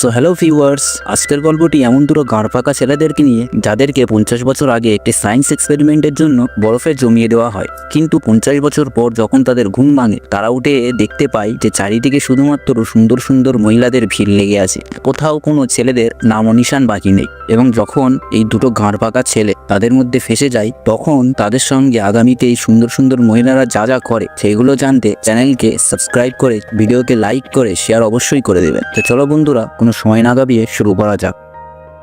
So hello viewers আজকের গল্পটি এমন দুটো গাঁড় ফাঁকা ছেলেদেরকে নিয়ে যাদেরকে পঞ্চাশ বছর আগে একটি সায়েন্স এক্সপেরিমেন্টের জন্য বরফে জমিয়ে দেওয়া হয়। কিন্তু পঞ্চাশ বছর পর যখন তাদের ঘুম ভাঙে, তারা উঠে দেখতে পায় যে চারিদিকে শুধুমাত্র সুন্দর সুন্দর মহিলাদের ভিড় লেগে আছে। কোথাও কোনো ছেলেদের নাম ও নিশান বাকি নেই। এবং যখন এই দুটো গাঁড় পাকা ছেলে তাদের মধ্যে ফেসে যায়, তখন তাদের সঙ্গে আগামীতে এই সুন্দর সুন্দর মহিলারা যা যা করে, সেগুলো জানতে চ্যানেলকে সাবস্ক্রাইব করে ভিডিওকে লাইক করে শেয়ার অবশ্যই করে দেবেন। তো চলো বন্ধুরা কোনো সময় না গাবিয়ে শুরু করা যাক।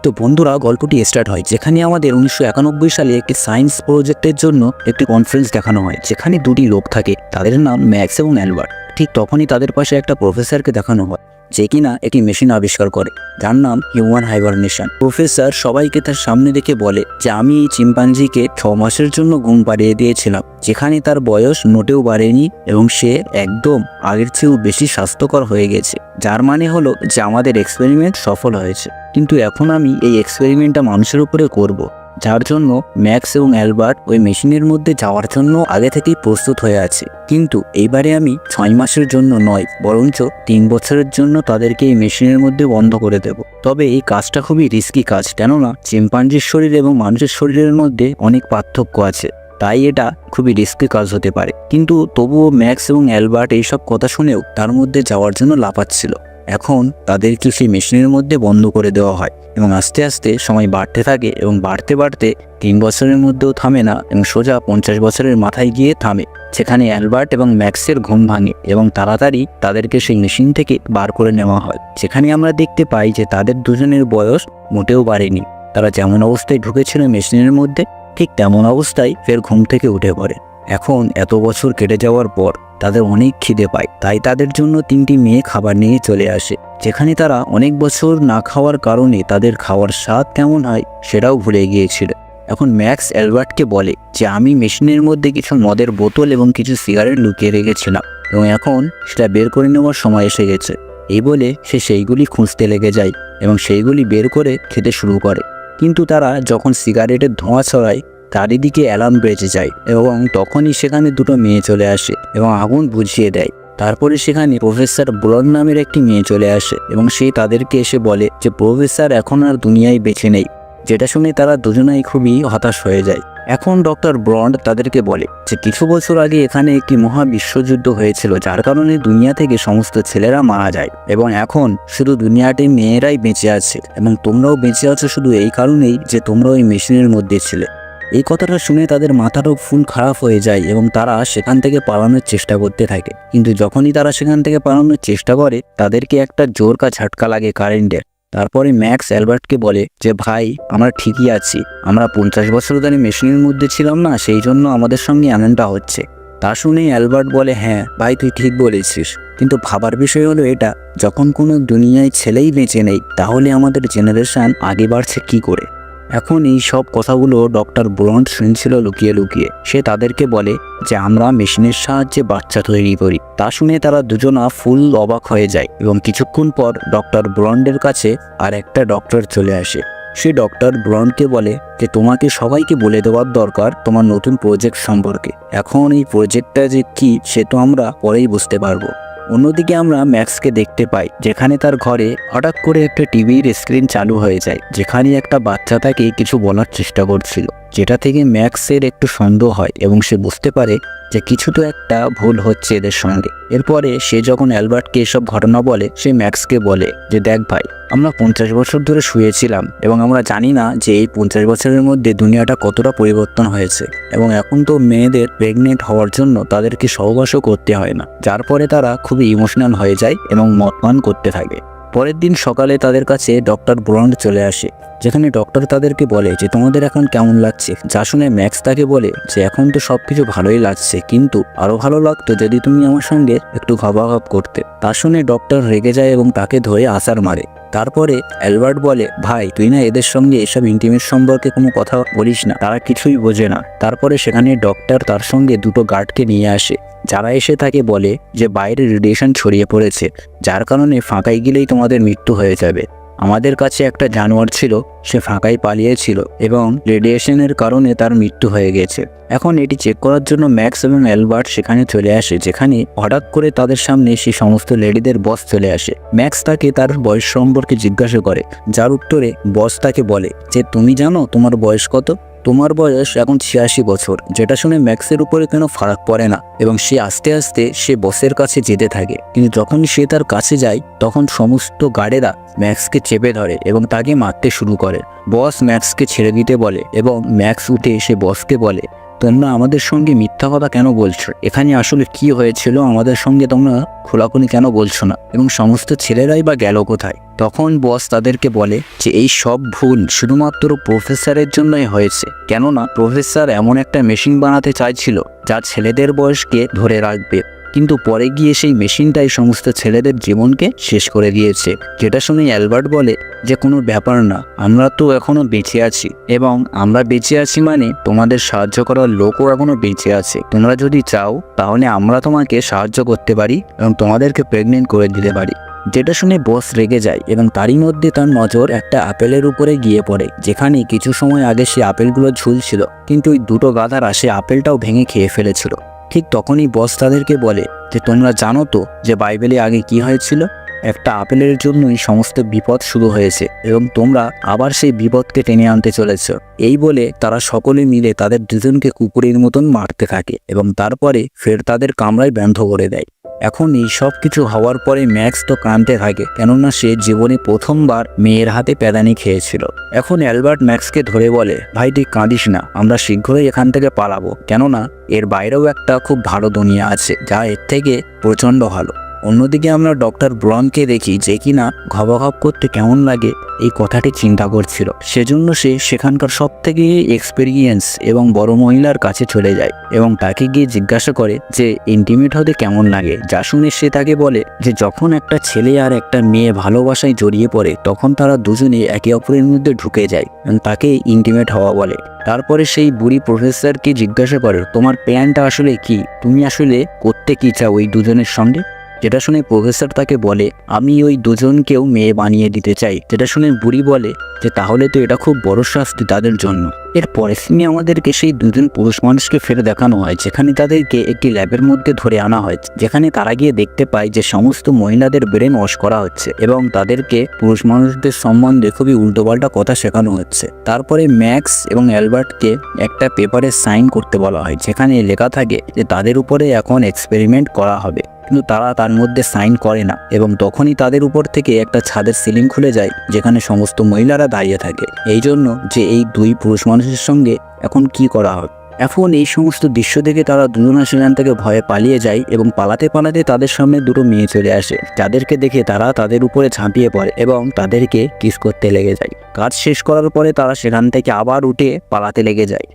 তো বন্ধুরা, গল্পটি স্টার্ট হয় যেখানে আমাদের উনিশশো একানব্বই সালে একটি সায়েন্স প্রজেক্টের জন্য একটি কনফারেন্স দেখানো হয়, যেখানে দুটি লোক থাকে, তাদের নাম ম্যাক্স এবং অ্যালবার্ট। ঠিক তখনই তাদের পাশে একটা প্রফেসরকে দেখানো হয়। যে কিনা একটি মেশিন আবিষ্কার করে, যার নাম হিউম্যান হাইবারনেশন। প্রফেসর সবাইকে তার সামনে রেখে বলে যে, আমি এই চিম্পাঞ্জিকে ছ মাসের জন্য ঘুম পাড়িয়ে দিয়েছিলাম, যেখানে তার বয়স মোটেও বাড়েনি এবং সে একদম আগের চেয়েও বেশি স্বাস্থ্যকর হয়ে গেছে। যার মানে হলো যে, আমাদের এক্সপেরিমেন্ট সফল হয়েছে। কিন্তু এখন আমি এই এক্সপেরিমেন্টটা মানুষের উপরে করব। যার জন্য ম্যাক্স এবং অ্যালবার্ট ওই মেশিনের মধ্যে যাওয়ার জন্য আগে থেকেই প্রস্তুত হয়ে আছে। কিন্তু এইবারে আমি ছয় মাসের জন্য নয়, বরঞ্চ তিন বছরের জন্য তাদেরকে এই মেশিনের মধ্যে বন্ধ করে দেব। তবে এই কাজটা খুবই রিস্কি কাজ, কেননা চিম্পাঞ্জির শরীর এবং মানুষের শরীরের মধ্যে অনেক পার্থক্য আছে। তাই এটা খুবই রিস্কি কাজ হতে পারে। কিন্তু তবুও ম্যাক্স এবং অ্যালবার্ট এইসব কথা শুনেও তার মধ্যে যাওয়ার জন্য লাফাচ্ছিল। এখন তাদেরকে সেই মেশিনের মধ্যে বন্ধ করে দেওয়া হয় এবং আস্তে আস্তে সময় বাড়তে থাকে এবং বাড়তে বাড়তে তিন বছরের মধ্যেও থামে না এবং সোজা পঞ্চাশ বছরের মাথায় গিয়ে থামে। সেখানে অ্যালবার্ট এবং ম্যাক্সের ঘুম ভাঙে এবং তাড়াতাড়ি তাদেরকে সেই মেশিন থেকে বার করে নেওয়া হয়। যেখানে আমরা দেখতে পাই যে তাদের দুজনের বয়স মোটেও বাড়েনি। তারা যেমন অবস্থায় ঢুকেছিল মেশিনের মধ্যে, ঠিক তেমন অবস্থায় ফের ঘুম থেকে উঠে পড়ে। এখন এত বছর কেটে যাওয়ার পর তাদের অনেক খিদে পায়, তাই তাদের জন্য তিনটি মেয়ে খাবার নিয়ে চলে আসে, যেখানে তারা অনেক বছর না খাওয়ার কারণে তাদের খাওয়ার স্বাদ কেমন হয় সেটাও ভুলে গিয়েছিল। এখন ম্যাক্স অ্যালবার্টকে বলে যে, আমি মেশিনের মধ্যে কিছু মদের বোতল এবং কিছু সিগারেট লুকিয়ে রেখেছিলাম এবং এখন সেটা বের করে নেওয়ার সময় এসে গেছে। এই বলে সে সেইগুলি খুঁজতে লেগে যায় এবং সেইগুলি বের করে খেতে শুরু করে। কিন্তু তারা যখন সিগারেটের ধোঁয়া ছড়ায় চারিদিকে অ্যালার্ম বেজে যায় এবং তখনই সেখানে দুটো মেয়ে চলে আসে এবং আগুন বুঝিয়ে দেয়। তারপরে সেখানে প্রফেসর ব্রন নামের একটি মেয়ে চলে আসে এবং সে তাদেরকে এসে বলে যে প্রফেসর এখন আর দুনিয়ায় বেঁচে নেই। যেটা শুনে তারা দুজনাই খুবই হতাশ হয়ে যায়। এখন ডক্টর ব্রন্ড তাদেরকে বলে যে, কিছু বছর আগে এখানে একটি মহা বিশ্বযুদ্ধ হয়েছিল, যার কারণে দুনিয়া থেকে সমস্ত ছেলেরা মারা যায় এবং এখন শুধু দুনিয়াতে মেয়েরাই বেঁচে আছে এবং তোমরাও বেঁচে আছো শুধু এই কারণেই যে তোমরা ওই মেশিনের মধ্যে ছিলে। এই কথাটা শুনে তাদের মাথাটাও ফুল খারাপ হয়ে যায় এবং তারা সেখান থেকে পালানোর চেষ্টা করতে থাকে। কিন্তু যখনই তারা সেখান থেকে পালানোর চেষ্টা করে, তাদেরকে একটা জোরকা ঝাটকা লাগে কারেন্টের। তারপরে ম্যাক্স অ্যালবার্টকে বলে যে, ভাই, আমরা ঠিকই আছি। আমরা পঞ্চাশ বছর ধরে মেশিনের মধ্যে ছিলাম না, সেই জন্য আমাদের সঙ্গে এমনটা হচ্ছে। তা শুনে অ্যালবার্ট বলে হ্যাঁ ভাই, তুই ঠিক বলেছিস। কিন্তু ভাবার বিষয় হলো এটা, যখন কোনো দুনিয়ায় ছেলেই বেঁচে নেই, তাহলে আমাদের জেনারেশান আগে বাড়ছে কি করে? এখন এই সব কথাগুলো ডক্টর ব্রন্ড শুনছিল লুকিয়ে লুকিয়ে। সে তাদেরকে বলে যে, আমরা মেশিনের সাহায্যে বাচ্চা তৈরি করি। তা শুনে তারা দুজনা ফুল অবাক হয়ে যায় এবং কিছুক্ষণ পর ডক্টর ব্রন্ডের কাছে আর একটা ডক্টর চলে আসে। সে ডক্টর ব্রন্ডকে বলে যে, তোমাকে সবাইকে বলে দেওয়ার দরকার তোমার নতুন প্রজেক্ট সম্পর্কে। এখন এই প্রজেক্টটা যে কি, সে তো আমরা পরেই বুঝতে পারব। অন্যদিকে আমরা ম্যাক্সকে দেখতে পাই, যেখানে তার ঘরে হঠাৎ করে একটা টিভির স্ক্রিন চালু হয়ে যায়, যেখানে একটা বাচ্চা তাকে কিছু বলার চেষ্টা করছিল, যেটা থেকে ম্যাক্সের একটু সন্দেহ হয় এবং সে বুঝতে পারে যে কিছু তো একটা ভুল হচ্ছে এদের সঙ্গে। এরপরে সে যখন অ্যালবার্টকে এসব ঘটনা বলে, সে ম্যাক্সকে বলে যে, দেখ ভাই, আমরা পঞ্চাশ বছর ধরে শুয়েছিলাম এবং আমরা জানি না যে এই পঞ্চাশ বছরের মধ্যে দুনিয়াটা কতটা পরিবর্তন হয়েছে এবং এখন তো মেয়েদের প্রেগনেন্ট হওয়ার জন্য তাদেরকে সহবাসও করতে হয় না। যার পরে তারা খুবই ইমোশনাল হয়ে যায় এবং মতমান করতে থাকে। পরের দিন সকালে তাদের কাছে ডক্টর ব্রন্ড চলে আসে। যেখানে ডক্টর তাদেরকে বলে যে, তোমাদের এখন কেমন লাগছে? যা শুনে ম্যাক্স তাকে বলে যে, এখন তো সব কিছু ভালোই লাগছে, কিন্তু আরও ভালো লাগতো যদি তুমি আমার সঙ্গে একটু ঘাবাঘাব করতে। তা শুনে ডক্টর রেগে যায় এবং তাকে ধরে আসার মারে। তারপরে অ্যালবার্ট বলে, ভাই, তুই না এদের সঙ্গে এসব ইন্টিমেট সম্পর্কে কোনো কথা বলিস না, তারা কিছুই বোঝে না। তারপরে সেখানে ডক্টর তার সঙ্গে দুটো গার্ডকে নিয়ে আসে। যারা এসে তাকে বলে যে বাইরে রেডিয়েশন ছড়িয়ে পড়েছে, যার কারণে ফাঁকায় গেলেই তোমাদের মৃত্যু হয়ে যাবে। আমাদের কাছে একটা জানোয়ার ছিল, সে ফাঁকায় পালিয়েছিল এবং রেডিয়েশনের কারণে তার মৃত্যু হয়ে গেছে। এখন এটি চেক করার জন্য ম্যাক্স এবং অ্যালবার্ট সেখানে চলে আসে, যেখানে হঠাৎ করে তাদের সামনে সেই সমস্ত লেডিদের বস চলে আসে। ম্যাক্স তাকে তার বয়স সম্পর্কে জিজ্ঞাসা করে, যার উত্তরে বস তাকে বলে যে, তুমি জানো তোমার বয়স কত? তোমার বয়স এখন ছিয়াশি বছর। যেটা শুনে ম্যাক্সের উপরে কোনো ফারাক পড়ে না এবং সে আস্তে আস্তে সে বসের কাছে যেতে থাকে। কিন্তু যখন সে তার কাছে যায়, তখন সমস্ত গার্ডেরা ম্যাক্সকে চেপে ধরে এবং তাকে মারতে শুরু করে। বস ম্যাক্সকে ছেড়ে দিতে বলে এবং ম্যাক্স উঠে সে বসকে বলে তোমরা আমাদের সঙ্গে মিথ্যা কথা কেন বলছো? এখানে আসলে কি হয়েছিল আমাদের সঙ্গে তোমরা খোলাখুলি কেন বলছো না? এবং সমস্ত ছেলেরাই বা গেল কোথায়? তখন বস তাদেরকে বলে যে এই সব ভুল শুধুমাত্র প্রফেসরের জন্যই হয়েছে। কেননা প্রফেসর এমন একটা মেশিন বানাতে চাইছিল যা ছেলেদের বয়সকে ধরে রাখবে। কিন্তু পরে গিয়ে সেই মেশিনটাই সমস্ত ছেলেদের জীবনকে শেষ করে দিয়েছে। যেটা শুনে অ্যালবার্ট বলে যে, কোনো ব্যাপার না, আমরা তো এখনও বেঁচে আছি। এবং আমরা বেঁচে আছি মানে তোমাদের সাহায্য করার লোকও এখনও বেঁচে আছে। তোমরা যদি চাও, তাহলে আমরা তোমাকে সাহায্য করতে পারি এবং তোমাদেরকে প্রেগনেন্ট করে দিতে পারি। যেটা শুনে বস রেগে যায় এবং তারই মধ্যে তার নজর একটা আপেলের উপরে গিয়ে পড়ে, যেখানে কিছু সময় আগে সে আপেলগুলো ঝুলছিল, কিন্তু ওই দুটো গাধারা সে আপেলটাও ভেঙে খেয়ে ফেলেছিল। ঠিক তখনই বস তাদেরকে বলে যে, তোমরা জানো তো যে বাইবেলে আগে কি হয়েছিল? একটা আপেলের জন্যই সমস্ত বিপদ শুরু হয়েছে এবং তোমরা আবার সেই বিপদকে টেনে আনতে চলেছ। এই বলে তারা সকলে মিলে তাদের দুজনকে কুকুরের মতন মারতে থাকে এবং তারপরে ফের তাদের কামরায় ব্যন্ধ করে দেয়। এখন এই সব কিছু হওয়ার পরে ম্যাক্স তো কাঁদতে থাকে, কেননা সে জীবনে প্রথমবার মেয়ের হাতে প্যাদানি খেয়েছিল। এখন অ্যালবার্ট ম্যাক্সকে ধরে বলে, ভাই কাঁদিস না, আমরা শীঘ্রই এখান থেকে পালাবো। কেননা, এর বাইরেও একটা খুব ভালো দুনিয়া আছে, যা এর থেকে প্রচণ্ড ভালো। অন্যদিকে আমরা ডক্টর ব্রনকে দেখি যে কিনা ঘবাঘব করতে কেমন লাগে এই কথাটি চিন্তা করছিল। সেজন্য সে সেখানকার সব থেকে এক্সপেরিয়েন্স এবং বড় মহিলার কাছে চলে যায় এবং তাকে গিয়ে জিজ্ঞাসা করে যে ইন্টিমেট হতে কেমন লাগে? যা শুনে সে তাকে বলে যে, যখন একটা ছেলে আর একটা মেয়ে ভালোবাসায় জড়িয়ে পড়ে, তখন তারা দুজনে একে অপরের মধ্যে ঢুকে যায়। তাকে ইন্টিমেট হওয়া বলে। তারপরে সেই বুড়ি প্রফেসরকে জিজ্ঞাসা করে, তোমার প্ল্যানটা আসলে কি? তুমি আসলে করতে কি চাও ওই দুজনের সঙ্গে? যেটা শুনে প্রফেসর তাকে বলে, আমি ওই দুজনকেও মেয়ে বানিয়ে দিতে চাই। যেটা শুনে বুড়ি বলে যে, তাহলে তো এটা খুব বড় শাস্তি তাদের জন্য। এর পরে সিনে আমাদেরকে সেই দুজন পুরুষ মানুষকে ফেরে দেখানো হয়, যেখানে তাদেরকে একটি ল্যাবের মধ্যে ধরে আনা হয়, যেখানে তারা গিয়ে দেখতে পায় যে, সমস্ত মহিলাদের ব্রেন ওয়াশ করা হচ্ছে এবং তাদেরকে পুরুষ মানুষদের সম্বন্ধে খুবই উল্টোপাল্টা কথা শেখানো হচ্ছে। তারপরে ম্যাক্স এবং অ্যালবার্টকে একটা পেপারে সাইন করতে বলা হয়, যেখানে লেখা থাকে যে, তাদের উপরে এখন এক্সপেরিমেন্ট করা হবে। কিন্তু তারা তার মধ্যে সাইন করে না এবং তখনই তাদের উপর থেকে একটা ছাদের সিলিং খুলে যায় যেখানে সমস্ত মহিলারা দাঁড়িয়ে থাকে। এই জন্য যে এই দুই পুরুষ মানুষের সঙ্গে এখন কি করা হবে? এখন এই সমস্ত দৃশ্য দেখে তারা দুজনা সেখান থেকে ভয়ে পালিয়ে যায় এবং পালাতে পালাতে তাদের সামনে দুটো মেয়ে চলে আসে। যাদেরকে দেখে তারা তাদের উপরে ঝাঁপিয়ে পড়ে এবং তাদেরকে কিস করতে লেগে যায়। কাজ শেষ করার পরে তারা সেখান থেকে আবার উঠে পালাতে লেগে যায়।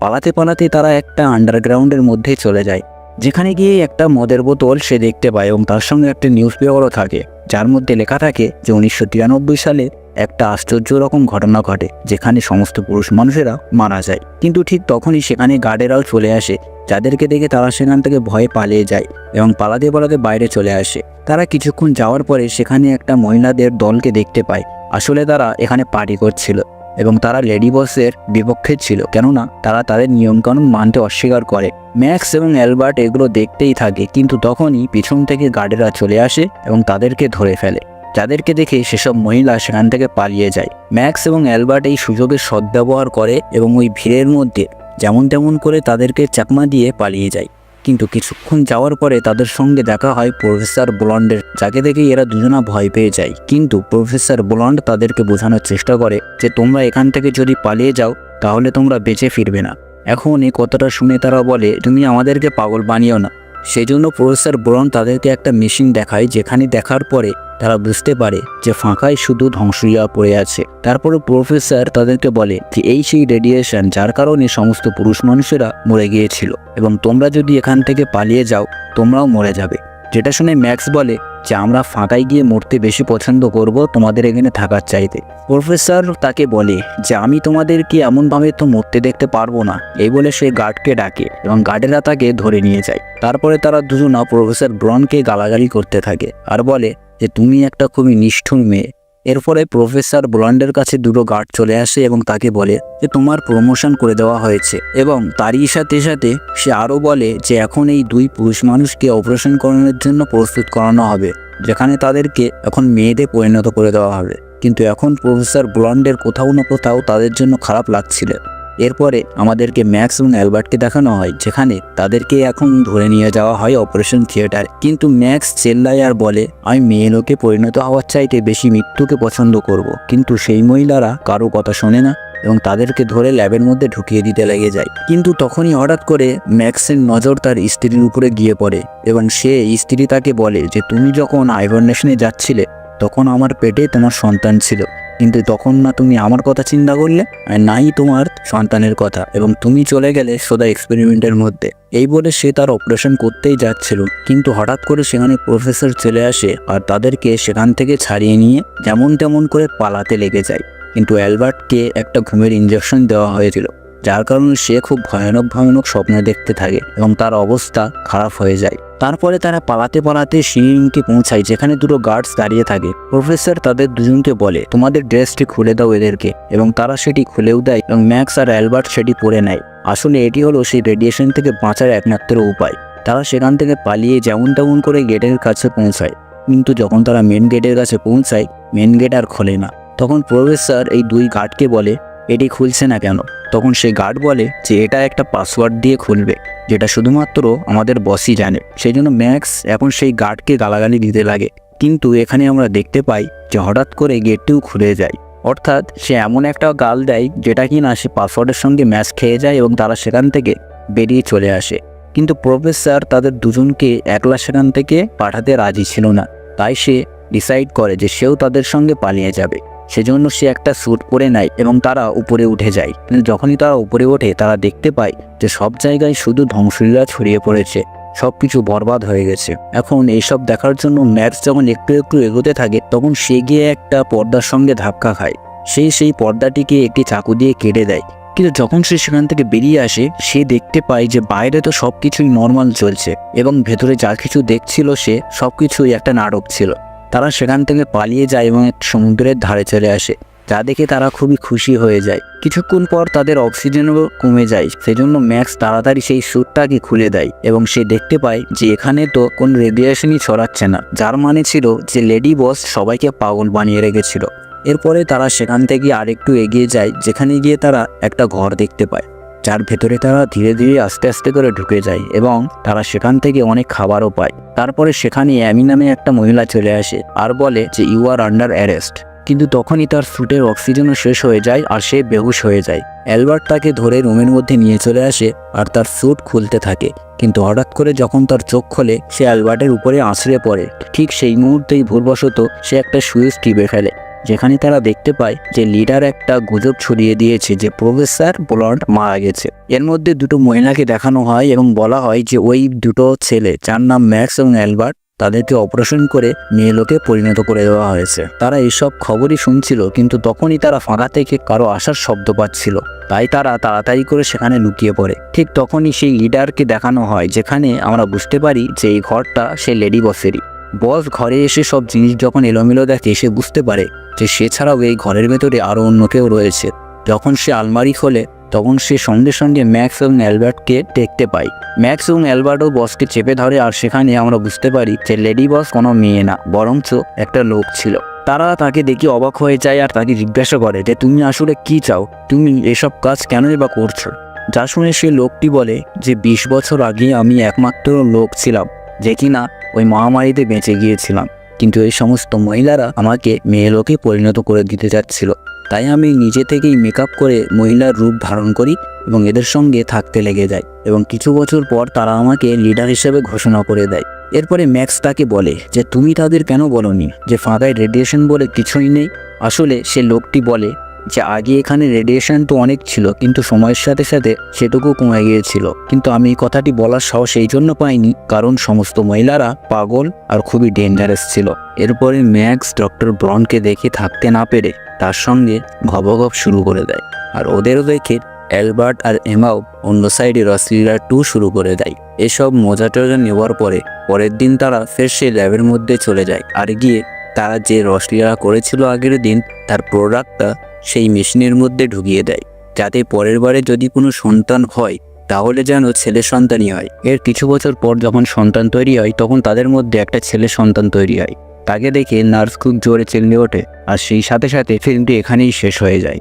পালাতে পালাতে তারা একটা আন্ডারগ্রাউন্ডের মধ্যে চলে যায়। যেখানে গিয়ে একটা মদের বোতল সে দেখতে পায় এবং তার সঙ্গে একটা নিউজ পেপারও থাকে, যার মধ্যে লেখা থাকে যে উনিশশো তিরানব্বই সালে একটা আশ্চর্য রকম ঘটনা ঘটে, যেখানে সমস্ত পুরুষ মানুষেরা মারা যায়। কিন্তু ঠিক তখনই সেখানে গার্ডেরাও চলে আসে, যাদেরকে দেখে তারা সেখান থেকে ভয়ে পালিয়ে যায় এবং পালাতে পালাতে বাইরে চলে আসে। তারা কিছুক্ষণ যাওয়ার পরে সেখানে একটা মহিলাদের দলকে দেখতে পায়। আসলে তারা এখানে পার্টি করছিল। এবং তারা লেডি বসের বিপক্ষে ছিল, কেননা তারা তাদের নিয়মকানুন মানতে অস্বীকার করে। ম্যাক্স এবং অ্যালবার্ট এগুলো দেখতেই থাকে, কিন্তু তখনই পিছন থেকে গার্ডেরা চলে আসে এবং তাদেরকে ধরে ফেলে। যাদেরকে দেখে সেসব মহিলা সেখান থেকে পালিয়ে যায়। ম্যাক্স এবং অ্যালবার্ট এই সুযোগের সদ্ব্যবহার করে এবং ওই ভিড়ের মধ্যে যেমন তেমন করে তাদেরকে চাকমা দিয়ে পালিয়ে যায়। কিন্তু কিছুক্ষণ যাওয়ার পরে তাদের সঙ্গে দেখা হয় প্রফেসর ব্লন্ডের, যাকে দেখে এরা দুজনা ভয় পেয়ে যায়। কিন্তু প্রফেসর ব্লন্ড তাদেরকে বোঝানোর চেষ্টা করে যে, তোমরা এখান থেকে যদি পালিয়ে যাও, তাহলে তোমরা বেঁচে ফিরবে না। এখন এই কথাটা শুনে তারা বলে, তুমি আমাদেরকে পাগল বানিও না। সেই জন্য প্রফেসর বোরন তাদেরকে একটা মেশিন দেখায় যেখানে দেখার পরে তারা বুঝতে পারে যে ফাঁকায় শুধু ধ্বংসইয়া পড়ে আছে। তারপরে প্রফেসর তাদেরকে বলে যে এই সেই রেডিয়েশন যার কারণে সমস্ত পুরুষ মানুষেরা মরে গিয়েছিল এবং তোমরা যদি এখান থেকে পালিয়ে যাও, তোমরাও মরে যাবে। যেটা শুনে ম্যাক্স বলে যে আমরা ফাঁকায় গিয়ে মরতে বেশি পছন্দ করব তোমাদের এখানে থাকার চাইতে। প্রফেসর তাকে বলে যে, আমি তোমাদেরকে এমনভাবে তো মরতে দেখতে পারব না। এই বলে সে গার্ডকে ডাকে এবং গার্ডেরা তাকে ধরে নিয়ে যায়। তারপরে তারা দুজনা প্রফেসর ব্রনকে গালাগালি করতে থাকে আর বলে যে, তুমি একটা খুবই নিষ্ঠুর মেয়ে। এরপরে প্রফেসর ব্লন্ডের কাছে দুটো গার্ড চলে আসে এবং তাকে বলে যে তোমার প্রমোশন করে দেওয়া হয়েছে এবং তারই সাথে সাথে সে আরও বলে যে এখন এই দুই পুরুষ মানুষকে অপারেশন করানোর জন্য প্রস্তুত করানো হবে, যেখানে তাদেরকে এখন মেয়েদের পরিণত করে দেওয়া হবে। কিন্তু এখন প্রফেসর ব্লন্ডের কোথাও না কোথাও তাদের জন্য খারাপ লাগছিল। এরপরে আমাদেরকে ম্যাক্স এবং অ্যালবার্টকে দেখানো হয়, যেখানে তাদেরকে এখন ধরে নিয়ে যাওয়া হয় অপারেশন থিয়েটার। কিন্তু ম্যাক্স চেল্লায় আর বলে, আমি মেয়ে লোকে পরিণত হওয়ার চাইতে বেশি মৃত্যুকে পছন্দ করব। কিন্তু সেই মহিলারা কারও কথা শোনে না এবং তাদেরকে ধরে ল্যাবের মধ্যে ঢুকিয়ে দিতে লেগে যায়। কিন্তু তখনই হঠাৎ করে ম্যাক্সের নজর তার স্ত্রীর উপরে গিয়ে পড়ে এবং সে স্ত্রী তাকে বলে যে, তুমি যখন আইভারনেশনে যাচ্ছিলে, তখন আমার পেটে তোমার সন্তান ছিল। কিন্তু তখন না তুমি আমার কথা চিন্তা করলে আর নাই তোমার সন্তানের কথা এবং তুমি চলে গেলে সোদা এক্সপেরিমেন্টের মধ্যে। এই বলে সে তার অপারেশন করতেই যাচ্ছিল। কিন্তু হঠাৎ করে সেখানে প্রফেসর চলে আসে আর তাদেরকে সেখান থেকে ছাড়িয়ে নিয়ে যেমন তেমন করে পালাতে লেগে যায়। কিন্তু অ্যালবার্টকে একটা ঘুমের ইঞ্জেকশন দেওয়া হয়েছিল। যার কারণে সে খুব ভয়ানক ভয়ানক স্বপ্ন দেখতে থাকে এবং তার অবস্থা খারাপ হয়ে যায়। তারপরে তারা পালাতে পালাতে শিরিংকে পৌঁছায়, যেখানে দুটো গার্ডস দাঁড়িয়ে থাকে। প্রফেসর তাদের দুজনকে বলে, তোমাদের ড্রেসটি খুলে দাও এদেরকে। এবং তারা সেটি খুলেও দেয় এবং ম্যাক্স আর অ্যালবার্ট সেটি পরে নেয়। আসলে এটি হলো সেই রেডিয়েশন থেকে বাঁচার একমাত্র উপায়। তারা সেখান থেকে পালিয়ে যেমন তেমন করে গেটের কাছে পৌঁছায়। কিন্তু যখন তারা মেন গেটের কাছে পৌঁছায় মেন গেট আর খোলে না। তখন প্রফেসর এই দুই গার্ডকে বলে এটি খুলছে না কেন? তখন সেই গার্ড বলে যে এটা একটা পাসওয়ার্ড দিয়ে খুলবে, যেটা শুধুমাত্র আমাদের বসই জানে। সেই জন্য ম্যাক্স এখন সেই গার্ডকে গালাগালি দিতে লাগে। কিন্তু এখানে আমরা দেখতে পাই যে হঠাৎ করে গেটটিও খুলে যায়। অর্থাৎ সে এমন একটা গাল দেয় যেটা কি না সে পাসওয়ার্ডের সঙ্গে ম্যাচ খেয়ে যায় এবং তারা সেখান থেকে বেরিয়ে চলে আসে। কিন্তু প্রফেসর তাদের দুজনকে একলা সেখান থেকে পাঠাতে রাজি ছিল না। তাই সে ডিসাইড করে যে সেও তাদের সঙ্গে পালিয়ে যাবে। সেজন্য সে একটা স্যুট পরে নেয় এবং তারা উপরে উঠে যায়। কিন্তু যখনই তারা উপরে ওঠে, তারা দেখতে পায় যে সব জায়গায় শুধু ধ্বংসলীলা ছড়িয়ে পড়েছে সব কিছু বরবাদ হয়ে গেছে। এখন এইসব দেখার জন্য ম্যাক্স যখন একটু একটু এগোতে থাকে, তখন সে গিয়ে একটা পর্দার সঙ্গে ধাক্কা খায়। সেই সেই পর্দাটিকে একটি চাকু দিয়ে কেটে দেয়। কিন্তু যখন সে সেখান থেকে বেরিয়ে আসে, সে দেখতে পায় যে বাইরে তো সব কিছুই নর্মাল চলছে এবং ভেতরে যা কিছু দেখছিল সে সব কিছুই একটা নাটক ছিল। তারা সেখান থেকে পালিয়ে যায় এবং সমুদ্রের ধারে চলে আসে। যা দেখে তারা খুবই খুশি হয়ে যায়। কিছুক্ষণ পর তাদের অক্সিজেনও কমে যায়। সেজন্য ম্যাক্স তাড়াতাড়ি সেই স্যুটটাকে খুলে দেয় এবং সে দেখতে পায় যে এখানে তো কোনো রেডিয়েশনই ছড়াচ্ছে না, যার মানে ছিল যে লেডি বস সবাইকে পাগল বানিয়ে রেখেছিল। এরপরে তারা সেখান থেকে আরেকটু এগিয়ে যায়, যেখানে গিয়ে তারা একটা ঘর দেখতে পায়। যার ভেতরে তারা ধীরে ধীরে আস্তে আস্তে করে ঢুকে যায় এবং তারা সেখান থেকে অনেক খাবারও পায়। তারপরে সেখানে অ্যামি নামে একটা মহিলা চলে আসে আর বলে যে ইউ আর আন্ডার অ্যারেস্ট কিন্তু তখনই তার স্যুটের অক্সিজেনও শেষ হয়ে যায় আর সে বেহুশ হয়ে যায়। অ্যালবার্ট তাকে ধরে রুমের মধ্যে নিয়ে চলে আসে আর তার স্যুট খুলতে থাকে। কিন্তু হঠাৎ করে যখন তার চোখ খোলে, সে অ্যালবার্টের উপরে আছড়ে পড়ে। ঠিক সেই মুহূর্তেই ভুলবশত সে একটা সুইচ টিপে ফেলে। যেখানে তারা দেখতে পায় যে লিডার একটা গুজব ছড়িয়ে দিয়েছে যে প্রফেসর ব্লন্ড মারা গেছে। এর মধ্যে দুটো মহিলাকে দেখানো হয় এবং বলা হয় যে ওই দুটো ছেলে, যার নাম ম্যাক্স এবং অ্যালবার্ট, তাদেরকে অপারেশন করে মেয়ে লোকে পরিণত করে দেওয়া হয়েছে। তারা এইসব খবরই শুনছিল, কিন্তু তখনই তারা ফাঁকা থেকে কারও আসার শব্দ পাচ্ছিল। তাই তারা তাড়াতাড়ি করে সেখানে লুকিয়ে পড়ে। ঠিক তখনই সেই লিডারকে দেখানো হয়, যেখানে আমরা বুঝতে পারি যে এই ঘরটা সেই লেডি বসেরই। বস ঘরে এসে সব জিনিস যখন এলোমেলো দেখে, সে বুঝতে পারে যে সে ছাড়াও এই ঘরের ভেতরে আরও অন্য কেউ রয়েছে। যখন সে আলমারি খোলে, তখন সে সঙ্গে সঙ্গে ম্যাক্স এবং অ্যালবার্টকে দেখতে পায়। ম্যাক্স এবং অ্যালবার্টও বসকে চেপে ধরে, আর সেখানে আমরা বুঝতে পারি যে লেডি বস কোনো মেয়ে না, বরঞ্চ একটা লোক ছিল। তারা তাকে দেখে অবাক হয়ে যায় আর তাকে জিজ্ঞাসা করে যে, তুমি আসলে কি চাও? তুমি এসব কাজ কেনই বা করছ? যা শুনে সে লোকটি বলে যে, বিশ বছর আগে আমি একমাত্র লোক ছিলাম, যে কিনা ওই মহামারীতে বেঁচে গিয়েছিলাম। কিন্তু এই সমস্ত মহিলারা আমাকে মেয়ে লোকে পরিণত করে দিতে যাচ্ছিল তাই আমি নিজে থেকেই মেকআপ করে মহিলার রূপ ধারণ করি এবং এদের সঙ্গে থাকতে লেগে যাই এবং কিছু বছর পর তারা আমাকে লিডার হিসেবে ঘোষণা করে দেয়। এরপরে ম্যাক্স তাকে বলে যে, তুমি তাদের কেন বলনি? যে ফাঁকায় রেডিয়েশন বলে কিছুই নেই? আসলে সে লোকটি বলে যে আগে এখানে রেডিয়েশন তো অনেক ছিল, কিন্তু সময়ের সাথে সাথে সেটুকু কমে গিয়েছিল। কিন্তু আমি এই কথাটি বলার সাহস এই জন্য পাইনি, কারণ সমস্ত মহিলারা পাগল আর খুবই ডেঞ্জারাস ছিল। এরপরে ম্যাক্স ডক্টর ব্রনকে দেখে থাকতে না পেরে তার সঙ্গে ঘবঘব শুরু করে দেয়। আর ওদেরও দেখে অ্যালবার্ট আর এমাও অন্য সাইডে রসলিলা টু শুরু করে দেয়। এসব মজা টজা নেওয়ার পরে পরের দিন তারা ফের সেই ল্যাবের মধ্যে চলে যায়। আর গিয়ে তারা যে রসলীলা করেছিল আগের দিন, তার প্রোডাক্টটা সেই মেশিনের মধ্যে ঢুকিয়ে দেয়, যাতে পরের বারে যদি কোনো সন্তান হয়, তাহলে যেন ছেলে সন্তানই হয়। এর কিছু বছর পর যখন সন্তান তৈরি হয়, তখন তাদের মধ্যে একটা ছেলে সন্তান তৈরি হয়। তাকে দেখে নার্স খুব জোরে চিল্লে ওঠে, আর সেই সাথে সাথে ফিল্মটি এখানেই শেষ হয়ে যায়।